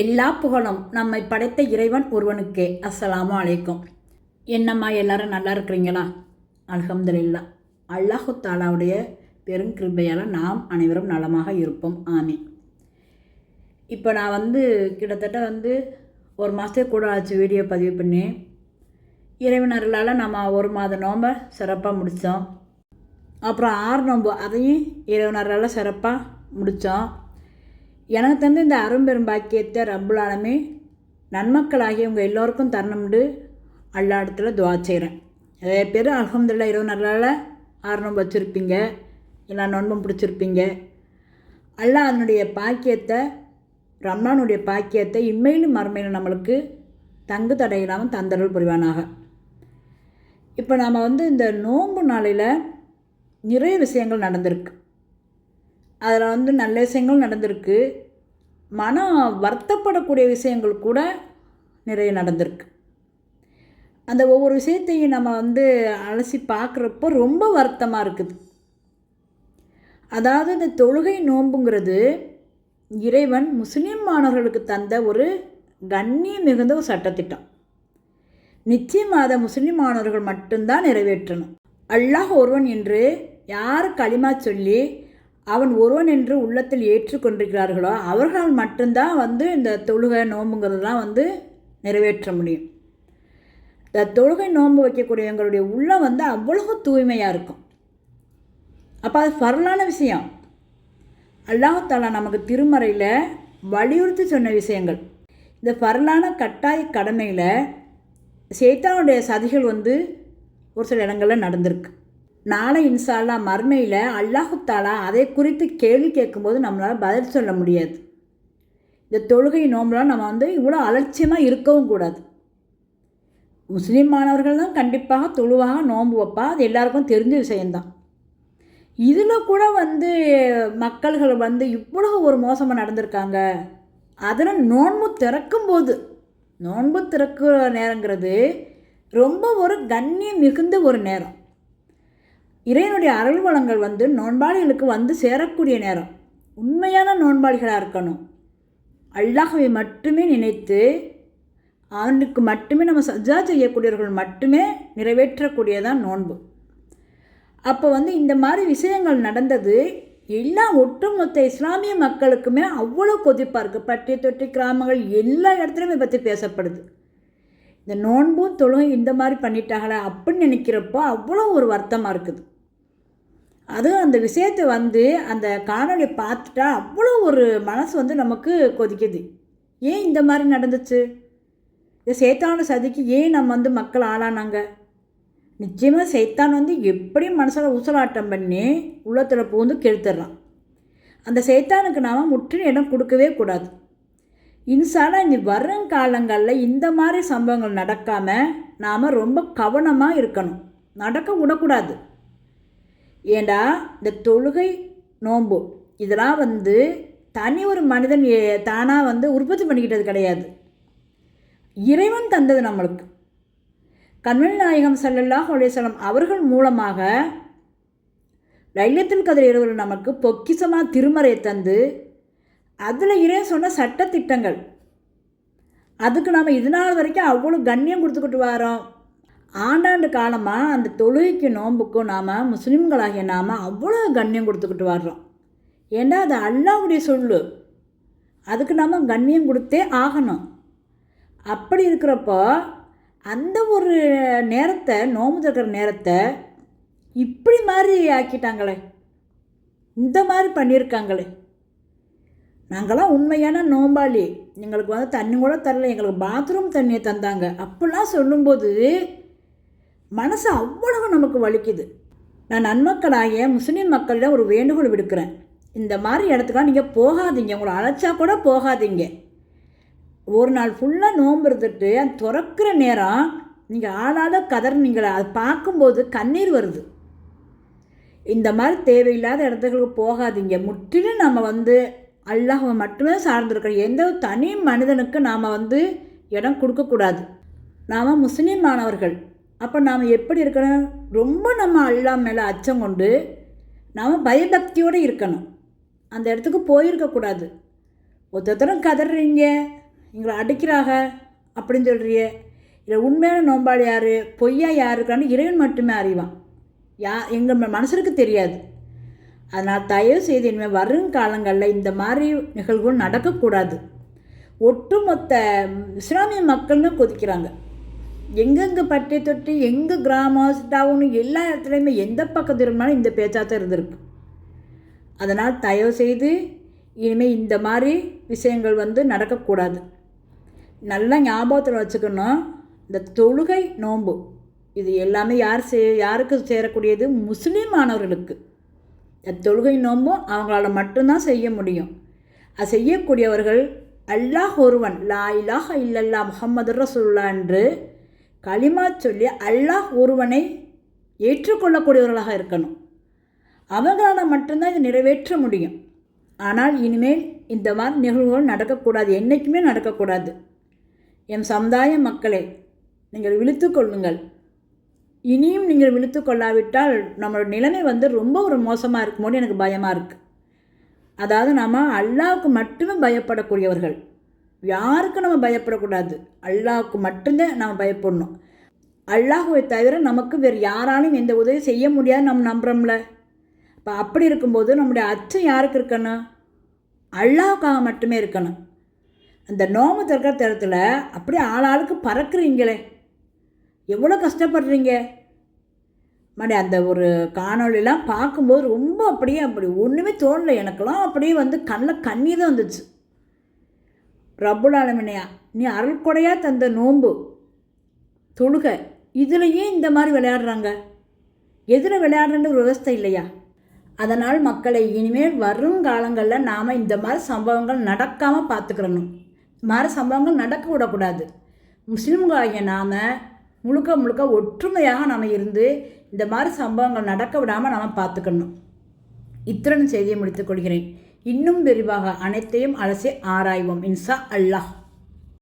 எல்லா புகழும் நம்மை படைத்த இறைவன் ஒருவனுக்கே. அஸ்ஸலாமு அலைக்கும். என்னம்மா எல்லாரும் நல்லா இருக்கிறீங்களா? அல்ஹம்துலில்லா. அல்லாஹு தாலாவுடைய பெருங்கிருபையால் நாம் அனைவரும் நலமாக இருப்போம். ஆமி இப்போ நான் வந்து கிட்டத்தட்ட வந்து ஒரு மாதத்துக்கு கூட ஆச்சு வீடியோ பதிவு பண்ணி. இறைவனர்களால் நம்ம ஒரு மாத நோம்பை சிறப்பாக முடித்தோம் அப்புறம் ஆறு நோம்பு அதையும் இறைவனர்களால் சிறப்பாக முடித்தோம் எனக்கு தந்து இந்த அரும்பெரும் பாக்கியத்தை ரப்புலாலுமே நன்மக்களாகிய உங்கள் எல்லோருக்கும் தரணும்னு அல்லா இடத்துல துவா செய்கிறேன் நிறைய பேர் அலமதுல்லா இருபது நாளால் ஆர்வம் வச்சுருப்பீங்க. எல்லா நொன்பம் பிடிச்சிருப்பீங்க. அல்லா அதனுடைய பாக்கியத்தை ரம்லானுடைய பாக்கியத்தை இம்மையிலும் மறுமையிலும் நம்மளுக்கு தங்கு தடையில்லாமல் தந்தருள் புரிவானாக. இப்போ நாம் வந்து இந்த நோன்பு நாளையில் நிறைய விஷயங்கள் நடந்திருக்கு. அதில் வந்து நல்ல விஷயங்கள் நடந்திருக்கு. மனம் வருத்தப்படக்கூடிய விஷயங்கள் கூட நிறைய நடந்திருக்கு. அந்த ஒவ்வொரு விஷயத்தையும் நம்ம வந்து அலசி பார்க்குறப்போ ரொம்ப வருத்தமாக இருக்குது. அதாவது இந்த தொழுகை நோன்புங்கிறது இறைவன் முஸ்லீம் மாணவர்களுக்கு தந்த ஒரு கண்ணியம் மிகுந்த ஒரு சட்டத்திட்டம். நிச்சயமாக அதை முஸ்லீம் மாணவர்கள் மட்டும்தான் நிறைவேற்றணும். அல்லாஹ் ஒருவன் என்று யார் களிமா சொல்லி அவன் ஒருவன் என்று உள்ளத்தில் ஏற்றுக்கொண்டிருக்கிறார்களோ அவர்களால் மட்டும்தான் வந்து இந்த தொழுகை நோம்புங்கிறதெல்லாம் வந்து நிறைவேற்ற முடியும். இந்த தொழுகை நோன்பு வைக்கக்கூடியவங்களுடைய உள்ளம் வந்து அவ்வளவு தூய்மையாக இருக்கும். அப்போ அது பரலான விஷயம். அல்லாஹாலா நமக்கு திருமறையில் வலியுறுத்தி சொன்ன விஷயங்கள். இந்த பரலான கட்டாய கடமையில் சேத்தானுடைய சதிகள் வந்து ஒரு சில இடங்களில் நடந்திருக்கு. நாளை இன்சால்லா மர்மையில் அல்லாஹுத்தாலா அதை குறித்து கேள்வி கேட்கும்போது நம்மளால் பதில் சொல்ல முடியாது. இந்த தொழுகை நோம்புலாம் நம்ம வந்து இவ்வளோ அலட்சியமாக இருக்கவும் கூடாது. முஸ்லீம் மாணவர்கள் தான் கண்டிப்பாக தொழுவாக நோன்பு வைப்பா அது எல்லாருக்கும் தெரிஞ்ச விஷயந்தான் இதில் கூட வந்து மக்கள்கள் வந்து இவ்வளோ ஒரு மோசமாக நடந்திருக்காங்க. அதில் நோன்பு திறக்கும்போது நோன்பு திறக்கிற நேரங்கிறது ரொம்ப ஒரு கண்ணியம் மிகுந்த ஒரு நேரம். இறைவனுடைய அருள் வளங்கள் வந்து நோன்பாளிகளுக்கு வந்து சேரக்கூடிய நேரம். உண்மையான நோன்பாளிகளாக இருக்கணும். அல்லாஹவை மட்டுமே நினைத்து அவனுக்கு மட்டுமே நம்ம சஜா செய்யக்கூடியவர்கள் மட்டுமே நிறைவேற்றக்கூடியதான் நோன்பு. அப்போ வந்து இந்த மாதிரி விஷயங்கள் நடந்தது எல்லா ஒட்டுமொத்த இஸ்லாமிய மக்களுக்குமே அவ்வளோ கொதிப்பாக இருக்குது பட்டி தொட்டி கிராமங்கள் எல்லா இடத்துலையுமே பற்றி பேசப்படுது. இந்த நோன்பும் தொழுகும் இந்த மாதிரி பண்ணிட்டாங்களே அப்படின்னு நினைக்கிறப்போ அவ்வளோ ஒரு வருத்தமாக இருக்குது. அதுவும் அந்த விஷயத்தை வந்து அந்த காணொலி பார்த்துட்டா அவ்வளோ ஒரு மனசு வந்து நமக்கு கொதிக்குது. ஏன் இந்த மாதிரி நடந்துச்சு? இந்த சேத்தான சதிக்கு ஏன் நம்ம வந்து மக்கள் ஆளானாங்க? நிச்சயமாக சைத்தான் வந்து எப்படியும் மனசில் உசலாட்டம் பண்ணி உள்ளத்தில் பூந்து கெடுத்துடுறான் அந்த சைத்தானுக்கு நாம் முற்றிலும் இடம் கொடுக்கவே கூடாது. இன்சால இனி வருங்காலங்களில் இந்த மாதிரி சம்பவங்கள் நடக்காமல் நாம் ரொம்ப கவனமாக இருக்கணும். நடக்க விடக்கூடாது. ஏண்டா இந்த தொழுகை நோன்பு இதெல்லாம் வந்து தனி ஒரு மனிதன் தானாக வந்து உற்பத்தி பண்ணிக்கிட்டது கிடையாது. இறைவன் தந்தது நம்மளுக்கு. கண்மணி நாயகம் சல்லல்லாஹ் அலேஸ்வலம் அவர்கள் மூலமாக லைலத்தில் கதிர் இரவில் நமக்கு பொக்கிசமாக திருமறையை தந்து அதில் இறைய சொன்ன சட்டத்திட்டங்கள். அதுக்கு நாம் இது நாள் வரைக்கும் அவ்வளோ கண்ணியம் கொடுத்துக்கிட்டு வரோம் ஆண்டாண்டு காலமாக அந்த தொழுகைக்கு நோன்புக்கும் நாம் முஸ்லீம்களாகிய நாம் அவ்வளோ கண்ணியம் கொடுத்துக்கிட்டு வர்றோம். ஏன்னா அது அல்லாவுடைய சொல்லு? அதுக்கு நாம் கண்ணியம் கொடுத்தே ஆகணும். அப்படி இருக்கிறப்போ அந்த ஒரு நேரத்தை நோம்பு திறக்கிற நேரத்தை இப்படி மாதிரி ஆக்கிட்டாங்களே. இந்த மாதிரி பண்ணியிருக்காங்களே. நாங்களாம் உண்மையான நோம்பாளி. எங்களுக்கு வந்து தண்ணி கூட தரல. எங்களுக்கு பாத்ரூம் தண்ணியை தந்தாங்க. அப்படிலாம் சொல்லும்போது மனசு அவ்வளவு நமக்கு வலிக்குது. நான் நன்மக்களாகிய முஸ்லீம் மக்களிடம் ஒரு வேண்டுகோள் விடுக்கிறேன். இந்த மாதிரி இடத்துக்குலாம் நீங்கள் போகாதீங்க. உங்களை அழைச்சா கூட போகாதீங்க. ஒரு நாள் ஃபுல்லாக நோன்பு இருந்துட்டு அந்த துறக்கிற நேரம் நீங்கள் ஆளாத கதறினீங்களா அது பார்க்கும்போது கண்ணீர் வருது. இந்த மாதிரி தேவையில்லாத இடத்துக்கு போகாதீங்க. முற்றிலும் நம்ம வந்து அல்லாஹை மட்டுமே சார்ந்திருக்கிறோம். எந்த தனி மனிதனுக்கு நாம் வந்து இடம் கொடுக்கக்கூடாது. நாம் முஸ்லீம் மாணவர்கள் அப்போ நாம் எப்படி இருக்கணும்? ரொம்ப நம்ம அல்லா மேலே அச்சம் கொண்டு நாம் பயபக்தியோடு இருக்கணும். அந்த இடத்துக்கு போயிருக்கக்கூடாது ஒருத்தரும் கதறீங்க. எங்களை அடிக்கிறாங்க அப்படின்னு சொல்கிறியே இல்லை உண்மையான நோம்பாளி யார்? பொய்யா யார் இருக்கான்னு இறைவன் மட்டுமே அறிவான். யா எங்கள் மனசருக்கு தெரியாது. அதனால் தயவு செய்து இனிமேல் வருங்காலங்களில் இந்த மாதிரி நிகழ்வுகள் நடக்கக்கூடாது. ஒட்டுமொத்த இஸ்லாமிய மக்கள்னு கொதிக்கிறாங்க. எங்கெங்கே பட்டி தொட்டி எங்கே கிராமம் டவுனு எல்லா இடத்துலையுமே எந்த பக்கம் திரும்பினாலும் இந்த பேச்சாக தான் இருந்திருக்கு. அதனால் தயவு செய்து இனிமேல் இந்த மாதிரி விஷயங்கள் வந்து நடக்கக்கூடாது. நல்லா ஞாபகத்தில் வச்சுக்கணும் இந்த தொழுகை நோன்பு இது எல்லாமே யார் சே யாருக்கு சேரக்கூடியது? முஸ்லீம் மாணவர்களுக்கு இந்த தொழுகை நோன்பும் அவங்களால மட்டும்தான் செய்ய முடியும். அது செய்யக்கூடியவர்கள் அல்லாஹ் ஒருவன் லா இலாஹ இல்லல்லா முகமது ரசூல்லா என்று களிமா சொல்லி அல்லாஹ் ஒருவனை ஏற்றுக்கொள்ளக்கூடியவர்களாக இருக்கணும். அவங்களால் மட்டும்தான் இதை நிறைவேற்ற முடியும். ஆனால் இனிமேல் இந்த மாதிரி நிகழ்வுகள் நடக்கக்கூடாது. என்றைக்குமே நடக்கக்கூடாது. என் சமுதாய மக்களை நீங்கள் விழித்து கொள்ளுங்கள். இனியும் நீங்கள் விழித்து கொள்ளாவிட்டால் நம்மளோட நிலைமை வந்து ரொம்ப ஒரு மோசமாக இருக்குமோன்னு எனக்கு பயமாக இருக்குது அதாவது நாம் அல்லாவுக்கு மட்டுமே பயப்படக்கூடியவர்கள். யாருக்கும் நம்ம பயப்படக்கூடாது? அல்லாவுக்கு மட்டும்தான் நம்ம பயப்படணும். அல்லாஹுவை தவிர நமக்கு வேறு யாராலையும் எந்த உதவி செய்ய முடியாது நம்ம நம்புகிறோம்ல இப்போ அப்படி இருக்கும்போது நம்முடைய அச்சம் யாருக்கு இருக்கணும்? அல்லாவுக்காக மட்டுமே இருக்கணும். அந்த நோம்பு திறக்கிற தரத்தில் அப்படியே ஆளாளுக்கு பறக்குறீங்களே. எவ்வளோ கஷ்டப்படுறீங்க? மாதிரி அந்த ஒரு காணொலிலாம் பார்க்கும்போது ரொம்ப அப்படியே அப்படி ஒன்றுமே தோணலை. எனக்கெல்லாம் அப்படியே வந்து கண்ணில் கண்ணீர் தான் வந்துச்சு. ரப்புல் ஆலமினையா நீ அருள்கொடையாக தந்த நோன்பு. தொழுக இதுலேயே இந்த மாதிரி விளையாடுறாங்க. எதில் விளையாடுறன்ற ஒரு விவஸ்தை இல்லையா? அதனால் மக்களை இனிமேல் வரும் காலங்களில் நாம் இந்த மாதிரி சம்பவங்கள் நடக்காமல் பார்த்துக்கிறணும் இந்த மாதிரி சம்பவங்கள் நடக்க விடக்கூடாது. முஸ்லீம்களாகிய நாம் முழுக்க முழுக்க ஒற்றுமையாக நாம் இருந்து இந்த மாதிரி சம்பவங்கள் நடக்க விடாமல் நாம் பார்த்துக்கணும். இத்திரன் செய்தியை முடித்துக் கொள்கிறேன். இன்னும் விரிவாக அனைத்தையும் அலசி ஆராய்வோம். இன்சா அல்லாஹ்.